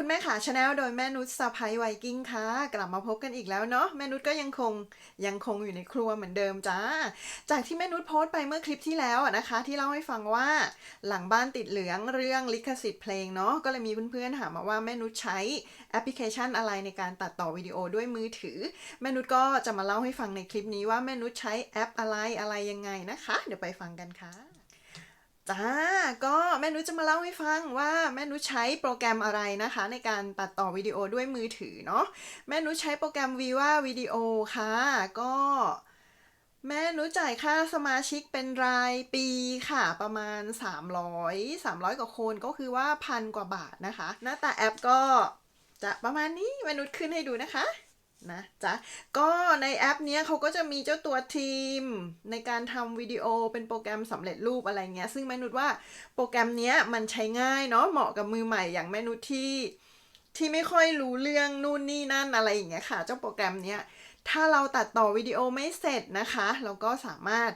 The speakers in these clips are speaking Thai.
คุณแม่ขาชาแนลโดยแม่นุชสะพายไวกิ้งค่ะ กลับมาพบกันอีกแล้วเนาะแม่นุชก็ยังคงยังคงอยู่ในครัวเหมือนเดิมจ้า จากที่แม่นุชโพสต์ไปเมื่อคลิปที่แล้วนะคะ ที่เล่าให้ฟังว่าหลังบ้านติดเหลืองเรื่องลิขสิทธิ์เพลงเนาะก็เลยมีเพื่อนๆถามมาว่าแม่นุชใช้แอปพลิเคชันอะไรในการตัดต่อวิดีโอด้วยมือถือ แม่นุชก็จะมาเล่าให้ฟังในคลิปนี้ว่าแม่นุชใช้แอปอะไรอะไรยังไงนะคะ เดี๋ยวไปฟังกันค่ะ จ้าก็แม่นุชจะมาเล่าให้ฟังว่าแม่นุชใช้โปรแกรมอะไรนะคะ ในการตัดต่อวิดีโอด้วยมือถือเนาะแม่นุชใช้โปรแกรม Viva Video ค่ะ ก็ แม่นุชจ่ายค่าสมาชิกเป็นรายปีค่ะ ประมาณ 300 300 กว่าคนก็คือว่าพันกว่าบาทนะคะ หน้าตาแอปก็จะประมาณนี้แม่นุชขึ้นให้ดูนะคะ นะจ๊ะ ก็ในแอปนี้เขาก็จะมีเจ้าตัวทีม ในการทำวิดีโอเป็นโปรแกรมสำเร็จรูปอะไรเงี้ย ซึ่งแม่นุชว่าโปรแกรมนี้มันใช้ง่ายเนาะเหมาะกับมือใหม่อย่างแม่นุชที่ที่ไม่ค่อยรู้เรื่องนู่นนี่นั่นอะไรอย่างเงี้ยค่ะ เจ้าโปรแกรมเนี้ยถ้าเราตัดต่อวิดีโอไม่เสร็จนะคะ เราก็สามารถ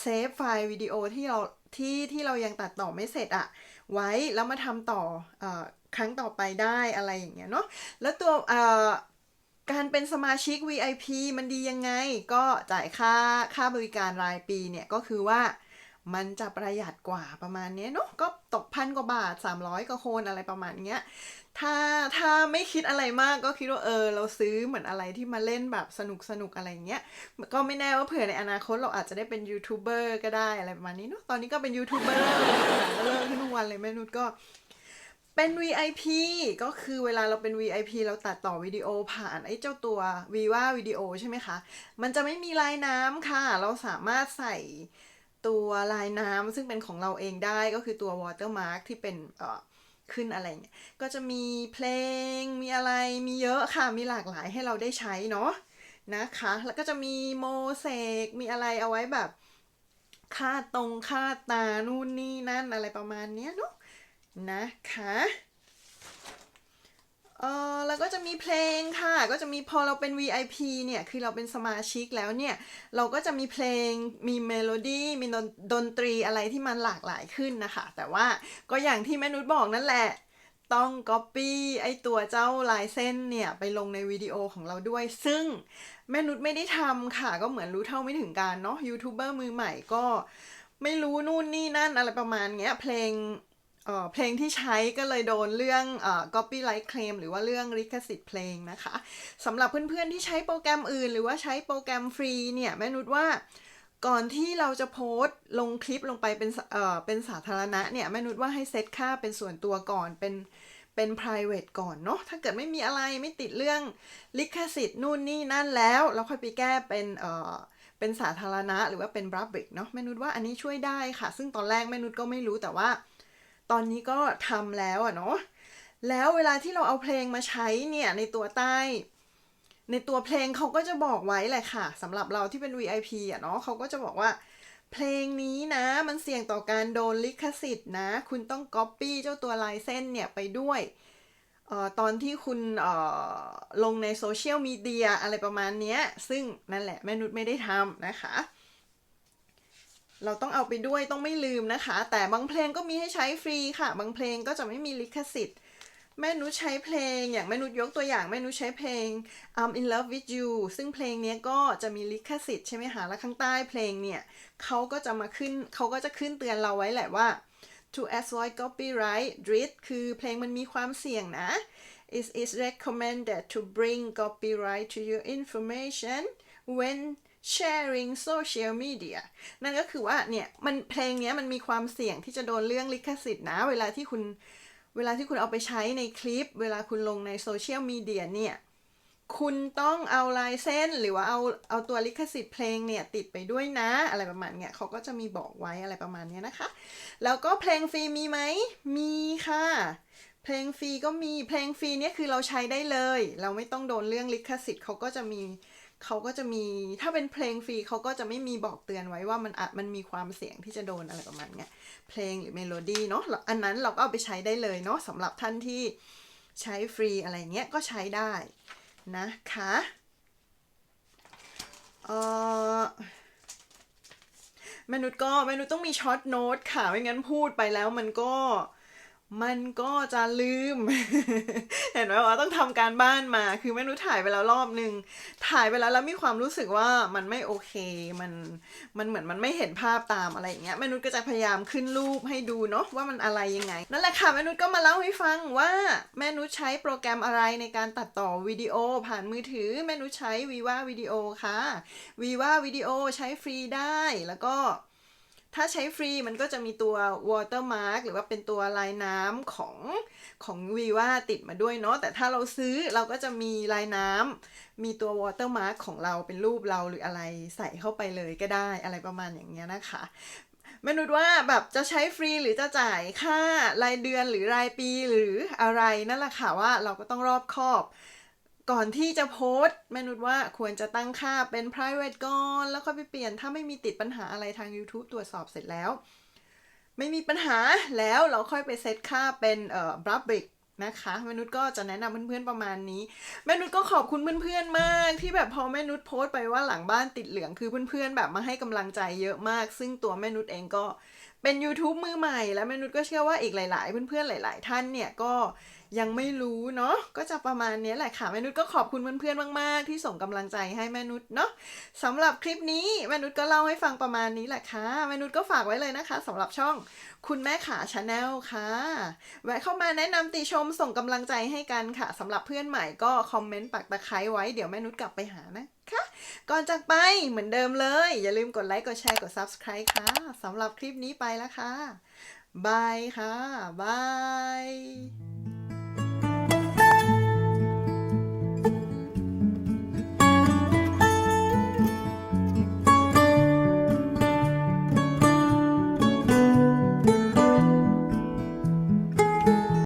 เซฟไฟล์วิดีโอที่เราที่ที่เรายังตัดต่อไม่เสร็จอะไว้แล้วมาทำต่อออครั้งต่อไปได้อะไรอย่างเงี้ยเนาะแล้วตัวเอ่อ การเป็นสมาชิก VIP มันดียังไง ก็จ่ายค่าค่าบริการรายปีเนี่ยก็คือว่ามันจะประหยัดกว่าประมาณนี้เนาะก็ตกพันกว่าบาท 300กว่าคนอะไรประมาณเนี้ยถ้าถ้าไม่คิดอะไรมากก็คิดว่าเออ เราซื้อเหมือนอะไรที่มาเล่นแบบสนุกสนุกอะไรเงี้ยก็ไม่แน่ว่าเผื่อในอนาคตเราอาจจะได้เป็นยูทูบเบอร์ก็ได้อะไรประมาณนี้เนาะตอนนี้ก็เป็นยูทูบเบอร์เลิกขึ้นทุกวันเลยแม่นุชก็ เป็น VIP ก็คือเวลาเราเป็น VIP เราตัดต่อวิดีโอผ่านไอ้เจ้าตัว Viva วิดีโอใช่ไหมคะ มันจะไม่มีลายน้ำค่ะ เราสามารถใส่ตัวลายน้ำซึ่งเป็นของเราเองได้ก็คือตัว watermark ที่เป็นเอ่อขึ้นอะไรเนี่ยก็จะมีเพลง มีอะไร มีเยอะค่ะ มีหลากหลายให้เราได้ใช้เนาะนะคะ แล้วก็จะมีโมเสก มีอะไรเอาไว้แบบคาตรงคาตา นู่นนี่นั่นอะไรประมาณเนี้ยเนาะ นะคะเออแล้วก็จะมีเพลงค่ะ ก็จะมีพอเราเป็น VIP เนี่ย คือเราเป็นสมาชิกแล้วเนี่ย เราก็จะมีเพลง มีเมโลดี้ มีดนดนตรีอะไรที่มันหลากหลายขึ้นนะคะ แต่ว่าก็อย่างที่แม่นุชบอกนั่นแหละ ต้อง Copy ไอตัวเจ้าลายเส้นเนี่ย ไปลงในวิดีโอของเราด้วย ซึ่งแม่นุชไม่ได้ทำค่ะ ก็เหมือนรู้เท่าไม่ถึงการเนาะ ยูทูบเบอร์มือใหม่ก็ไม่รู้นู่นนี่นั่นอะไรประมาณเนี้ย เพลง เพลงที่ใช้ก็เลยโดนเรื่องอ copyright claim หรือว่าเรื่องลิขสิทธิ์เพลงนะคะสำหรับเพื่อนๆที่ใช้โปรแกรมอื่น หรือว่าใช้โปรแกรมฟรีเนี่ยแม่นุชว่าก่อนที่เราจะโพสต์ลงคลิปลงไปเป็นเอ่อเป็นสาธารณะเนี่ยแม่นุชว่าให้เซตค่าเป็นส่วนตัวก่อนเป็นเป็น private ก่อนเนาะถ้าเกิดไม่มีอะไรไม่ติดเรื่องลิขสิทธิ์นู่นนี่นั่นแล้วเราค่อยไปแก้เป็นเอ่อเป็นสาธารณะหรือว่าเป็น public เนาะแม่นุชว่าอันนี้ช่วยได้ค่ะ ซึ่งตอนแรกแม่นุชก็ไม่รู้แต่ว่า ตอนนี้ก็ทำแล้วอะเนาะแล้วเวลาที่เราเอาเพลงมาใช้เนี่ยในตัวใต้ ในตัวเพลงเขาก็จะบอกไว้แหละค่ะสำหรับเราที่เป็น VIP อะเนาะเขาก็จะบอกว่า เพลงนี้นะมันเสี่ยงต่อการโดนลิขสิทธิ์นะ คุณต้องก๊อปปี้เจ้าตัวลายเส้นเนี่ยไปด้วยออตอนที่คุณออลงในโซเชียลมีเดียอะไรประมาณนี้ซึ่งนั่นแหละแม่นุชไม่ได้ทำนะคะ เราต้องเอาไปด้วยต้องไม่ลืมนะคะ แต่บางเพลงก็มีให้ใช้ฟรีค่ะ บางเพลงก็จะไม่มีลิขสิทธิ์ แม่นุชใช้เพลงอย่างแม่นุชยกตัวอย่างแม่นุชใช้เพลง I'm in love with you ซึ่งเพลงนี้ก็จะมีลิขสิทธิ์ใช่ไหมคะแล้วข้างใต้เพลงเนี่ยเขาก็จะมาขึ้นเขาก็จะขึ้นเตือนเราไว้แหละว่า to avoid copyright risk คือเพลงมันมีความเสี่ยงนะ it is recommended to bring copyright to your information when sharing social media นั่นก็คือว่าเนี่ยมันเพลงนี้มันมีความเสี่ยงที่จะโดนเรื่องลิขสิทธิ์นะ เวลาที่คุณเวลาที่คุณเอาไปใช้ในคลิป เวลาคุณลงในโซเชียลมีเดียเนี่ยคุณต้องเอาลายเส้นหรือว่าเอาเอาตัวลิขสิทธิ์เพลงเนี่ยติดไปด้วยนะอะไรประมาณเนี้ยเขาก็จะมีบอกไว้อะไรประมาณเนี้ยนะคะ แล้วก็เพลงฟรีมีไหมมีค่ะ เพลงฟรีก็มีเพลงฟรีเนี่ยคือเราใช้ได้เลย เราไม่ต้องโดนเรื่องลิขสิทธิ์เขาก็จะมี เขาก็จะมีถ้าเป็นเพลงฟรีเขาก็จะไม่มีบอกเตือนไว้ว่ามันอาจมันมีความเสี่ยงที่จะโดนอะไรประมาณเนี้ยเพลงหรือเมโลดี้เนาะอันนั้นเราก็เอาไปใช้ได้เลยเนาะสำหรับท่านที่ใช้ฟรีอะไรเงี้ยก็ใช้ได้นะคะเออมนุษย์ก็มนุษย์ต้องมีช็อตโน้ตค่ะไม่งั้นพูดไปแล้วมันก็ มันก็จะลืม เห็นไหมว่าต้องทำการบ้านมา คือไม่รู้ถ่ายไปแล้วรอบนึง ถ่ายไปแล้วแล้วมีความรู้สึกว่ามันไม่โอเค มัน มันเหมือนมันไม่เห็นภาพตามอะไรอย่างเงี้ยแม่นุชก็จะพยายามขึ้นรูปให้ดูเนาะว่ามันอะไรยังไง นั่นแหละค่ะแม่นุชก็มาเล่าให้ฟังว่าแม่นุชใช้โปรแกรมอะไรในการตัดต่อวิดีโอผ่านมือถือแม่นุชใช้ Viva Video ค่ะ Viva Video ใช้ฟรีได้ แล้วก็ ถ้าใช้ฟรีมันก็จะมีตัว watermark หรือว่าเป็นตัวลายน้ำของของ Viva ติดมาด้วยเนาะแต่ถ้าเราซื้อเราก็จะมีลายน้ำมีตัว watermark ของเราเป็นรูปเราหรืออะไรใส่เข้าไปเลยก็ได้อะไรประมาณอย่างเงี้ยนะคะมนุษย์ว่าแบบจะใช้ฟรีหรือจะจ่ายค่ารายเดือนหรือรายปีหรืออะไรนั่นแหละค่ะว่าเราก็ต้องรอบคอบ ก่อนที่จะโพสต์แม่นุชว่าควรจะตั้งค่าเป็น private ก่อนแล้วค่อยไปเปลี่ยนถ้าไม่มีติดปัญหาอะไรทาง YouTube ตรวจสอบเสร็จแล้ว ไม่มีปัญหาแล้วเราค่อยไปเซตค่าเป็นเอ่อ public นะคะแม่นุชก็จะแนะนำเพื่อนๆประมาณนี้แม่นุชก็ขอบคุณเพื่อนๆมาก ที่แบบพอแม่นุชโพสต์ไปว่าหลังบ้านติดเหลืองคือเพื่อนๆแบบมาให้กำลังใจเยอะมาก ซึ่งตัวแม่นุชเองก็เป็น YouTube มือใหม่ และแม่นุชก็เชื่อว่าอีกหลาย ๆ เพื่อนๆหลาย ๆ ท่านเนี่ยก็ ยังไม่รู้เนาะก็จะประมาณนี้แหละค่ะแม่นุชก็ขอบคุณเพื่อนๆมากๆ ที่ส่งกำลังใจให้แม่นุชเนาะสำหรับคลิปนี้แม่นุชก็เล่าให้ฟังประมาณนี้แหละค่ะแม่นุชก็ฝากไว้เลยนะคะสำหรับช่องคุณแม่ขาชาแนลค่ะแวะเข้ามาแนะนำติชมส่งกำลังใจให้กันค่ะสำหรับเพื่อนใหม่ก็คอมเมนต์ปักตะไคร้ไว้เดี๋ยวแม่นุชกลับไปหานะคะก่อนจากไปเหมือนเดิมเลย อย่าลืมกดไลค์กดแชร์กด Subscribe ค่ะสำหรับคลิปนี้ไปแล้วค่ะบายค่ะบาย